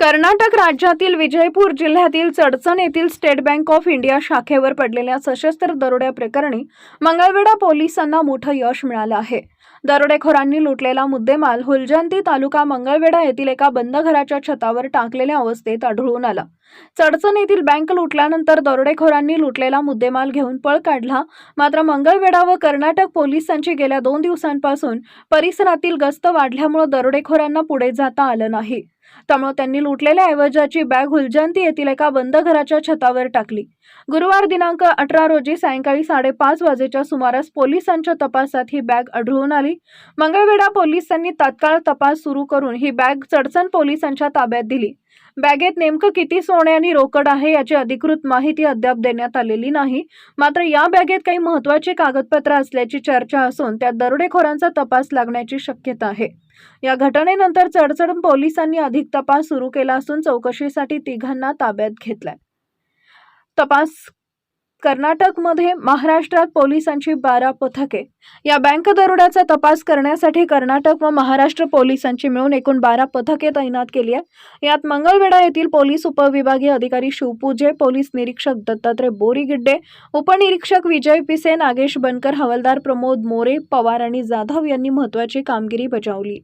कर्नाटक राज्यातील विजयपूर जिल्ह्यातील चडचण येथील स्टेट बँक ऑफ इंडिया शाखेवर पडलेल्या सशस्त्र दरोड्या प्रकरणी मंगळवेढा पोलिसांना मोठं यश मिळालं आहे. दरोडेखोरांनी लुटलेला मुद्देमाल हुलजंती तालुका मंगळवेढा येथील एका बंद घराच्या छतावर टाकलेल्या अवस्थेत आढळून आला. चडचण येथील बँक लुटल्यानंतर दरोडेखोरांनी लुटलेला मुद्देमाल घेऊन पळ काढला. मात्र मंगळवेढा व कर्नाटक पोलिसांची गेल्या दोन दिवसांपासून परिसरातील गस्त वाढल्यामुळे दरोडेखोरांना पुढे जाता आलं नाही. त्यामुळे त्यांनी लुटलेल्या ऐवजाची बॅग हुलजंती येथील एका बंद घराच्या छतावर टाकली. गुरुवार दिनांक अठरा रोजी सायंकाळी साडेपाच वाजेच्या सुमारास पोलिसांच्या तपासात ही बॅग आढळून आली. मंगळवेढा पोलिसांनी तात्काळ तपास सुरू करून ही बॅग चडचण पोलिसांच्या ताब्यात दिली. बॅगेत नेमकं किती सोने आणि रोकड आहे याची अधिकृत माहिती अद्याप देण्यात आलेली नाही. मात्र या बॅगेत काही महत्वाची कागदपत्र असल्याची चर्चा असून त्यात दरोडेखोरांचा तपास लागण्याची शक्यता आहे. या घटनेनंतर चडचण पोलिसांनी अधिक तपास सुरू केला असून चौकशीसाठी तिघांना ताब्यात घेतलाय. तपास कर्नाटकमध्ये महाराष्ट्रात पोलिसांची बारा पथके. या बँक दरोड्याचा तपास करण्यासाठी कर्नाटक व महाराष्ट्र पोलिसांची मिळून एकूण बारा पथके तैनात केली आहे यात मंगळवेढा येथील पोलीस उपविभागीय अधिकारी शिवपूजे पोलीस निरीक्षक दत्तात्रय बोरीगिड्डे उपनिरीक्षक विजय पिसे नागेश बनकर हवालदार प्रमोद मोरे पवार आणि जाधव यांनी महत्वाची कामगिरी बजावली.